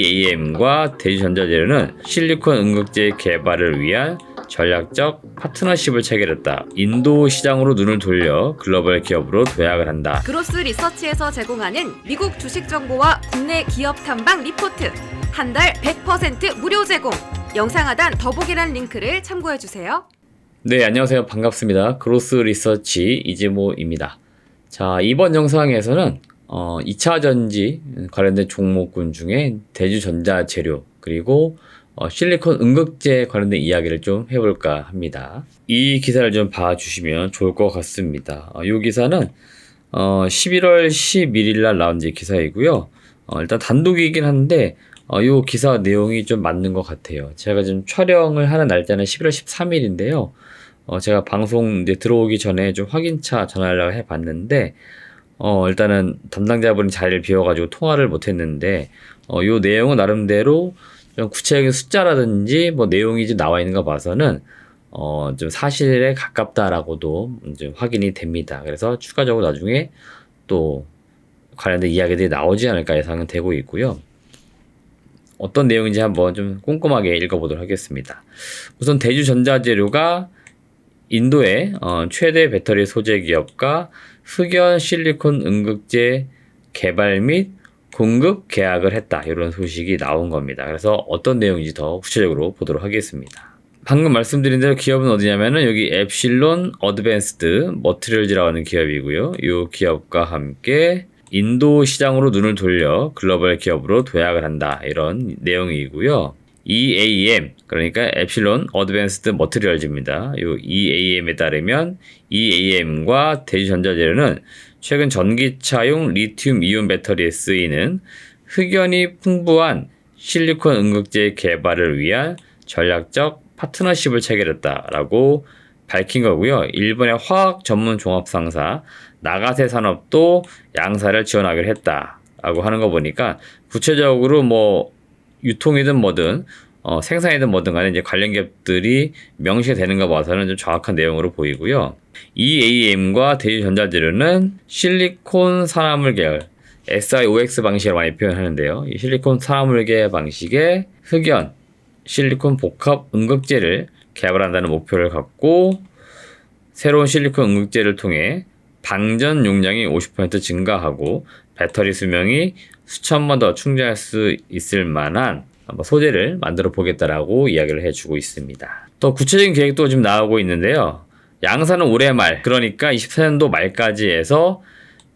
EAM과 대주전자재료는 실리콘 응급제 개발을 위한 전략적 파트너십을 체결했다. 인도 시장으로 눈을 돌려 글로벌 기업으로 도약을 한다. 그로스 리서치에서 제공하는 미국 주식 정보와 국내 기업 탐방 리포트 한 달 100% 무료 제공. 영상 하단 더보기란 링크를 참고해 주세요. 네, 안녕하세요. 반갑습니다. 그로스 리서치 이재모입니다. 자, 이번 영상에서는 어, 2차 전지 관련된 종목군 중에 대주전자재료 그리고 어, 실리콘 응급제 관련된 이야기를 좀 해볼까 합니다. 이 기사를 좀 봐주시면 좋을 것 같습니다. 어, 이 기사는 어, 11월 11일 날 나온 제 기사이고요. 어, 일단 단독이긴 한데 어, 이 기사 내용이 좀 맞는 것 같아요. 제가 지금 촬영을 하는 날짜는 11월 13일인데요. 어, 제가 방송 이제 들어오기 전에 좀 확인차 전화를 해봤는데, 어, 일단은 담당자분이 자리를 비워가지고 통화를 못했는데, 어, 요 내용은 나름대로 좀 구체적인 숫자라든지 뭐 내용이 좀 나와 있는 거 봐서는, 어, 좀 사실에 가깝다라고도 좀 확인이 됩니다. 그래서 추가적으로 나중에 또 관련된 이야기들이 나오지 않을까 예상은 되고 있고요. 어떤 내용인지 한번 좀 꼼꼼하게 읽어보도록 하겠습니다. 우선 대주전자재료가 인도의 어, 최대 배터리 소재 기업과 흑연 실리콘 응급제 개발 및 공급 계약을 했다. 이런 소식이 나온 겁니다. 그래서 어떤 내용인지 더 구체적으로 보도록 하겠습니다. 방금 말씀드린 대로 기업은 어디냐면은 여기 앱실론 어드밴스드 머티리얼즈라고 하는 기업이고요. 이 기업과 함께 인도 시장으로 눈을 돌려 글로벌 기업으로 도약을 한다. 이런 내용이고요. EAM 그러니까 앱실론 어드밴스드 머티리얼즈입니다. 이 EAM에 따르면 EAM과 대주전자재료는 최근 전기차용 리튬 이온 배터리에 쓰이는 흑연이 풍부한 실리콘 응급제 개발을 위한 전략적 파트너십을 체결했다라고 밝힌 거고요. 일본의 화학 전문 종합 상사 나가세 산업도 양사를 지원하기로 했다라고 하는 거 보니까 구체적으로 뭐 유통이든 뭐든 어, 생산이든 뭐든 간에 이제 관련 기업들이 명시가 되는 거 봐서는 좀 정확한 내용으로 보이고요. EAM과 대주전자재료는 실리콘 산화물 계열 SiOX 방식을 많이 표현하는데요. 이 실리콘 산화물 계열 방식의 흑연 실리콘 복합 응급제를 개발한다는 목표를 갖고 새로운 실리콘 응급제를 통해 방전 용량이 50% 증가하고 배터리 수명이 수천만 더 충전할 수 있을 만한 소재를 만들어 보겠다라고 이야기를 해주고 있습니다. 더 구체적인 계획도 지금 나오고 있는데요. 양사는 올해 말, 그러니까 24년도 말까지 해서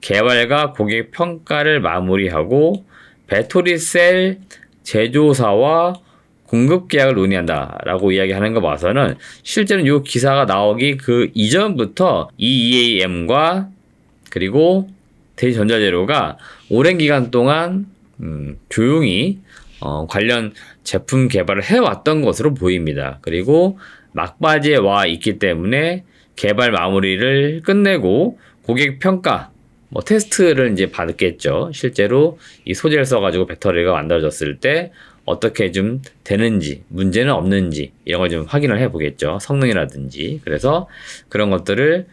개발과 고객 평가를 마무리하고 배터리 셀 제조사와 공급 계약을 논의한다라고 이야기하는 거 봐서는 실제로 이 기사가 나오기 그 이전부터 EAM과 그리고 대전자재료가 오랜 기간 동안 음, 조용히 어, 관련 제품 개발을 해왔던 것으로 보입니다. 그리고 막바지에 와 있기 때문에 개발 마무리를 끝내고 고객 평가, 뭐 테스트를 이제 받겠죠. 실제로 이 소재를 써가지고 배터리가 만들어졌을 때 어떻게 좀 되는지, 문제는 없는지 이런 걸 좀 확인을 해보겠죠. 성능이라든지. 그래서 그런 것들을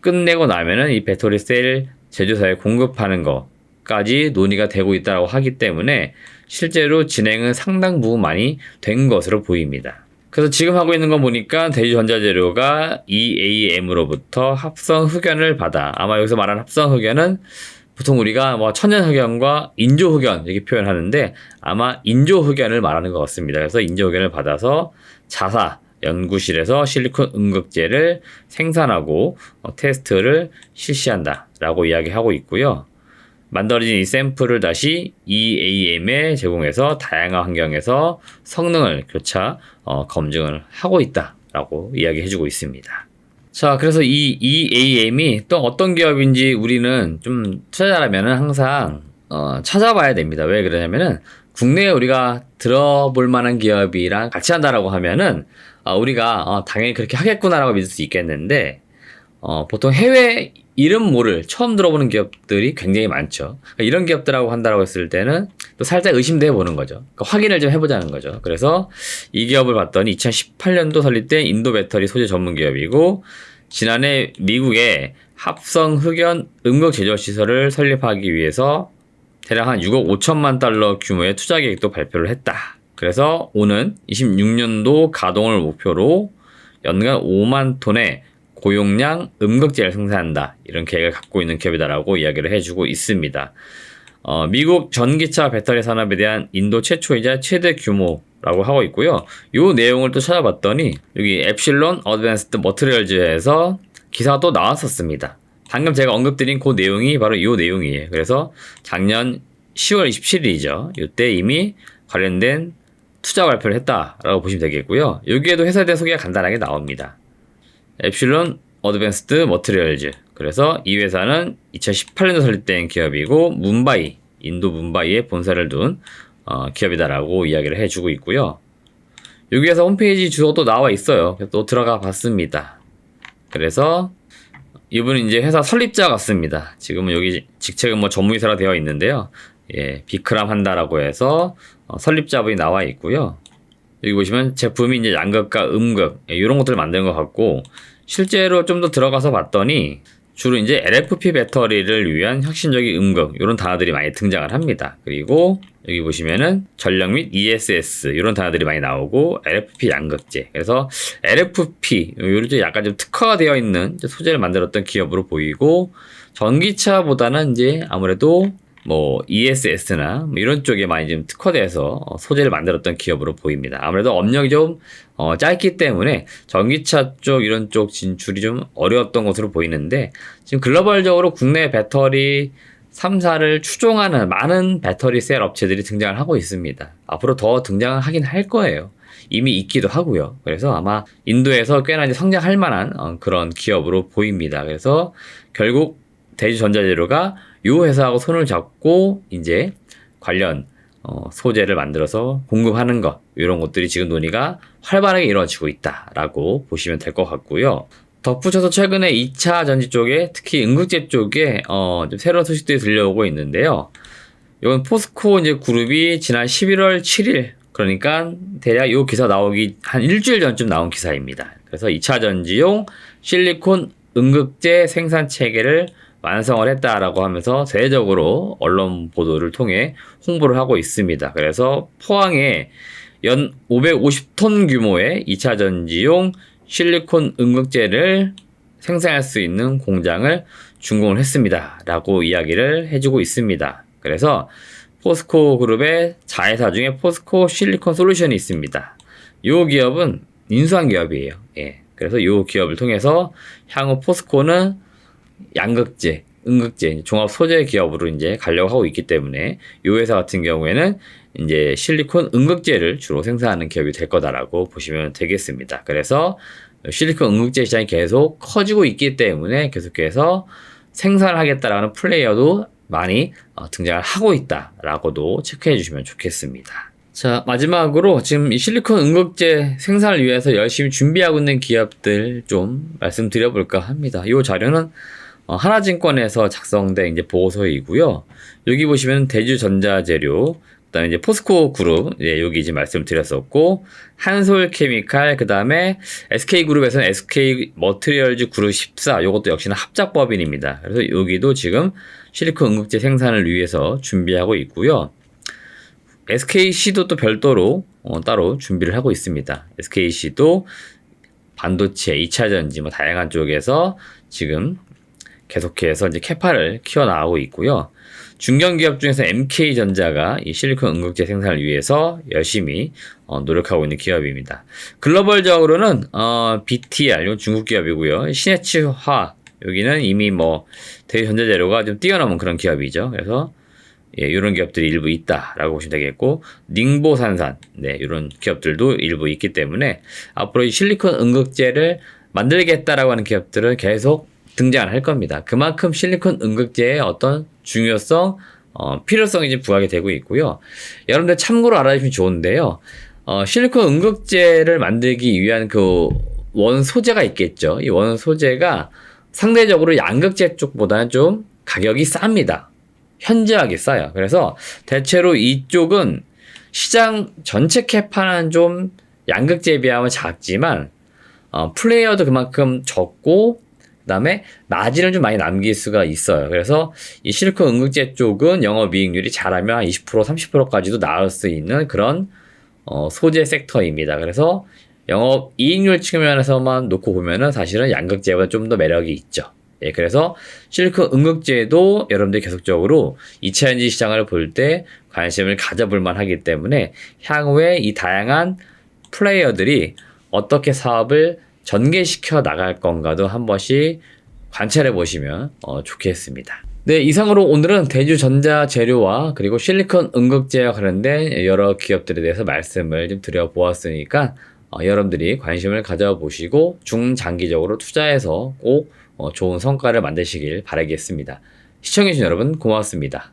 끝내고 나면은 이 배터리 셀 제조사에 공급하는 것까지 논의가 되고 있다고 하기 때문에 실제로 진행은 상당 부분 많이 된 것으로 보입니다. 그래서 지금 하고 있는 거 보니까 대주전자재료가 EAM으로부터 합성 흑연을 받아 아마 여기서 말하는 합성 흑연은 보통 우리가 뭐 천연 흑연과 인조 흑연 이렇게 표현하는데 아마 인조 흑연을 말하는 것 같습니다. 그래서 인조 흑연을 받아서 자사 연구실에서 실리콘 응급제를 생산하고 어, 테스트를 실시한다라고 이야기하고 있고요. 만들어진 이 샘플을 다시 EAM에 제공해서 다양한 환경에서 성능을 교차 어, 검증을 하고 있다라고 이야기해주고 있습니다. 자, 그래서 이 EAM이 또 어떤 기업인지 우리는 좀 투자자라면 항상 어, 찾아봐야 됩니다. 왜 그러냐면은 국내에 우리가 들어볼 만한 기업이랑 같이 한다라고 하면은 어, 우리가 어, 당연히 그렇게 하겠구나라고 믿을 수 있겠는데 어, 보통 해외 이름 모를 처음 들어보는 기업들이 굉장히 많죠. 그러니까 이런 기업들하고 한다라고 했을 때는 또 살짝 의심도 해보는 거죠. 그러니까 확인을 좀 해보자는 거죠. 그래서 이 기업을 봤더니 2018년도 설립된 인도 배터리 소재 전문 기업이고 지난해 미국에 합성 흑연 응급 제조 시설을 설립하기 위해서 대략 한 6억 5천만 달러 규모의 투자 계획도 발표를 했다. 그래서 오는 26년도 가동을 목표로 연간 5만 톤의 고용량 음극재를 생산한다. 이런 계획을 갖고 있는 기업이다라고 이야기를 해주고 있습니다. 어, 미국 전기차 배터리 산업에 대한 인도 최초이자 최대 규모라고 하고 있고요. 요 내용을 또 찾아봤더니 여기 엡실론 어드밴스드 머트리얼즈에서 기사가 또 나왔었습니다. 방금 제가 언급드린 그 내용이 바로 이 내용이에요. 그래서 작년 10월 27일이죠. 이때 이미 관련된 투자 발표를 했다라고 보시면 되겠고요. 여기에도 회사에 대한 소개가 간단하게 나옵니다. 엡실론 어드밴스드 머트리얼즈. 그래서 이 회사는 2018년도 설립된 기업이고 문바이, 인도 문바이에 본사를 둔 어, 기업이다라고 이야기를 해주고 있고요. 여기에서 홈페이지 주소도 나와 있어요. 또 들어가 봤습니다. 그래서 이분은 이제 회사 설립자 같습니다. 지금은 여기 직책은 뭐 전무이사라 되어 있는데요. 예, 비크람 한다라고 해서 어, 설립자분이 나와 있고요. 여기 보시면 제품이 이제 양극과 음극 예, 이런 것들을 만드는 것 같고 실제로 좀 더 들어가서 봤더니 주로 이제 LFP 배터리를 위한 혁신적인 음극 이런 단어들이 많이 등장을 합니다. 그리고 여기 보시면은 전력 및 ESS 이런 단어들이 많이 나오고 LFP 양극재 그래서 LFP 요런 좀 약간 좀 특화가 되어 있는 소재를 만들었던 기업으로 보이고 전기차보다는 이제 아무래도 뭐 ESS나 뭐 이런 쪽에 많이 좀 특화돼서 어, 소재를 만들었던 기업으로 보입니다. 아무래도 업력이 좀 어, 짧기 때문에 전기차 쪽 이런 쪽 진출이 좀 어려웠던 것으로 보이는데 지금 글로벌적으로 국내 배터리 3사를 추종하는 많은 배터리 셀 업체들이 등장을 하고 있습니다. 앞으로 더 등장을 하긴 할 거예요. 이미 있기도 하고요. 그래서 아마 인도에서 꽤나 이제 성장할 만한 어, 그런 기업으로 보입니다. 그래서 결국 대주전자재료가 이 회사하고 손을 잡고 이제 관련 어, 소재를 만들어서 공급하는 것 이런 것들이 지금 논의가 활발하게 이루어지고 있다라고 보시면 될 것 같고요. 덧붙여서 최근에 2차 전지 쪽에 특히 응급제 쪽에 어, 좀 새로운 소식들이 들려오고 있는데요. 이건 포스코 이제 그룹이 지난 11월 7일 그러니까 대략 이 기사 나오기 한 일주일 전쯤 나온 기사입니다. 그래서 2차 전지용 실리콘 응급제 생산 체계를 완성을 했다라고 하면서 대대적으로 언론 보도를 통해 홍보를 하고 있습니다. 그래서 포항에 연 550톤 규모의 2차 전지용 실리콘 응급제를 생산할 수 있는 공장을 준공을 했습니다. 라고 이야기를 해주고 있습니다. 그래서 포스코 그룹의 자회사 중에 포스코 실리콘 솔루션이 있습니다. 이 기업은 인수한 기업이에요. 예. 그래서 이 기업을 통해서 향후 포스코는 양극재, 음극재, 종합 소재 기업으로 이제 가려고 하고 있기 때문에 이 회사 같은 경우에는 이제 실리콘 음극재를 주로 생산하는 기업이 될 거다라고 보시면 되겠습니다. 그래서 실리콘 음극재 시장이 계속 커지고 있기 때문에 계속해서 생산을 하겠다라는 플레이어도 많이 어, 등장을 하고 있다라고도 체크해 주시면 좋겠습니다. 자, 마지막으로 지금 이 실리콘 음극재 생산을 위해서 열심히 준비하고 있는 기업들 좀 말씀드려 볼까 합니다. 이 자료는 어, 하나증권에서 작성된 이제 보고서이고요. 여기 보시면 대주전자재료, 그다음에 이제 포스코 그룹, 예, 여기 이제 말씀드렸었고 한솔 케미칼, 그다음에 SK 그룹에서는 SK 머트리얼즈 그룹 14, 이것도 역시나 합작법인입니다. 그래서 여기도 지금 실리콘 응급제 생산을 위해서 준비하고 있고요. SKC도 또 별도로 어, 따로 준비를 하고 있습니다. SKC도 반도체, 2차 전지 뭐 다양한 쪽에서 지금 계속해서 이제 캐파를 키워나가고 있고요. 중견 기업 중에서 MK전자가 이 실리콘 응급제 생산을 위해서 열심히 어, 노력하고 있는 기업입니다. 글로벌적으로는 어, BTR 이건 중국 기업이고요. 시네츠화 여기는 이미 뭐 대전자재료가 좀 뛰어넘은 그런 기업이죠. 그래서 예, 이런 기업들이 일부 있다라고 보시면 되겠고 닝보산산 네 이런 기업들도 일부 있기 때문에 앞으로 이 실리콘 응급제를 만들겠다라고 하는 기업들은 계속 등장을 할 겁니다. 그만큼 실리콘 응급제의 어떤 중요성, 어, 필요성이 이제 부각이 되고 있고요. 여러분들 참고로 알아주시면 좋은데요. 어, 실리콘 응급제를 만들기 위한 그 원 소재가 있겠죠. 이 원 소재가 상대적으로 양극재 쪽보다는 좀 가격이 쌉니다. 현저하게 싸요. 그래서 대체로 이쪽은 시장 전체 캐파는 좀 양극재에 비하면 작지만 어, 플레이어도 그만큼 적고 그다음에 마진을 좀 많이 남길 수가 있어요. 그래서 이 실리콘 응급제 쪽은 영업 이익률이 잘하면 한 20% 30%까지도 나올 수 있는 그런 어, 소재 섹터입니다. 그래서 영업 이익률 측면에서만 놓고 보면은 사실은 양극재보다 좀 더 매력이 있죠. 예, 그래서 실리콘 응급제도 여러분들이 계속적으로 2차 전지 시장을 볼 때 관심을 가져볼 만하기 때문에 향후에 이 다양한 플레이어들이 어떻게 사업을 전개시켜 나갈 건가도 한 번씩 관찰해 보시면 어, 좋겠습니다. 네, 이상으로 오늘은 대주 전자 재료와 그리고 실리콘 응급제와 관련된 여러 기업들에 대해서 말씀을 좀 드려보았으니까 어, 여러분들이 관심을 가져보시고 중장기적으로 투자해서 꼭 어, 좋은 성과를 만드시길 바라겠습니다. 시청해주신 여러분 고맙습니다.